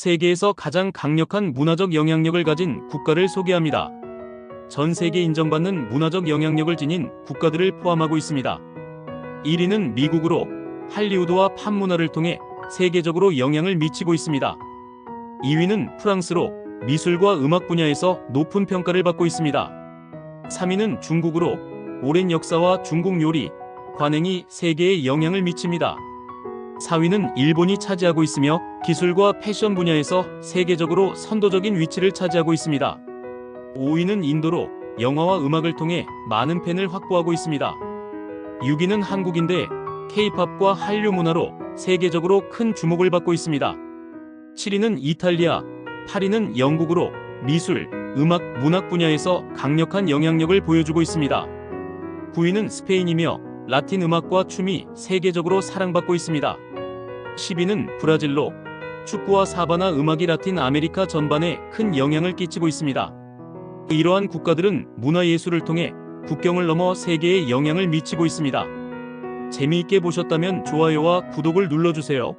세계에서 가장 강력한 문화적 영향력을 가진 국가를 소개합니다. 전 세계 인정받는 문화적 영향력을 지닌 국가들을 포함하고 있습니다. 1위는 미국으로 할리우드와 팝 문화를 통해 세계적으로 영향을 미치고 있습니다. 2위는 프랑스로 미술과 음악 분야에서 높은 평가를 받고 있습니다. 3위는 중국으로 오랜 역사와 중국 요리, 관행이 세계에 영향을 미칩니다. 4위는 일본이 차지하고 있으며 기술과 패션 분야에서 세계적으로 선도적인 위치를 차지하고 있습니다. 5위는 인도로 영화와 음악을 통해 많은 팬을 확보하고 있습니다. 6위는 한국인데 K-팝과 한류 문화로 세계적으로 큰 주목을 받고 있습니다. 7위는 이탈리아, 8위는 영국으로 미술, 음악, 문학 분야에서 강력한 영향력을 보여주고 있습니다. 9위는 스페인이며 라틴 음악과 춤이 세계적으로 사랑받고 있습니다. 10위는 브라질로 축구와 사바나 음악이 라틴 아메리카 전반에 큰 영향을 끼치고 있습니다. 이러한 국가들은 문화예술을 통해 국경을 넘어 세계에 영향을 미치고 있습니다. 재미있게 보셨다면 좋아요와 구독을 눌러주세요.